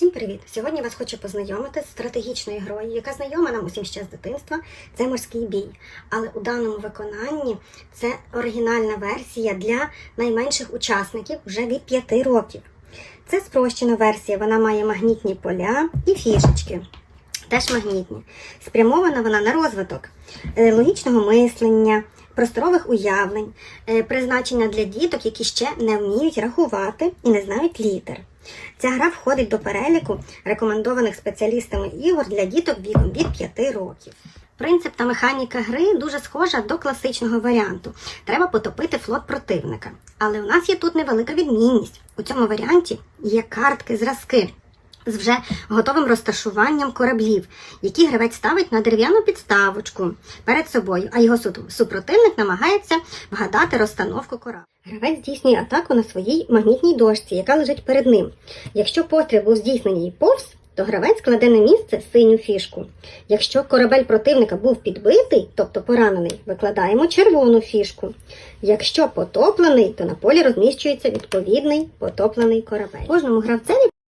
Всім привіт! Сьогодні вас хочу познайомити з стратегічною грою, яка знайома нам усім ще з дитинства. Це морський бій. Але у даному виконанні це оригінальна версія для найменших учасників вже від 5 років. Це спрощена версія, вона має магнітні поля і фішечки. Теж магнітні. Спрямована вона на розвиток е, логічного мислення, просторових уявлень, е, призначена для діток, які ще не вміють рахувати і не знають літер. Ця гра входить до переліку рекомендованих спеціалістами ігор для діток віком від 5 років. Принцип та механіка гри дуже схожа до класичного варіанту. Треба потопити флот противника. Але у нас є тут невелика відмінність. У цьому варіанті є картки, зразки з вже готовим розташуванням кораблів, які гравець ставить на дерев'яну підставочку перед собою, а його супротивник намагається вгадати розстановку корабля. Гравець здійснює атаку на своїй магнітній дошці, яка лежить перед ним. Якщо постріл був здійснений повз, то гравець кладе на місце синю фішку. Якщо корабель противника був підбитий, тобто поранений, викладаємо червону фішку. Якщо потоплений, то на полі розміщується відповідний потоплений корабель. Кожному гравцеві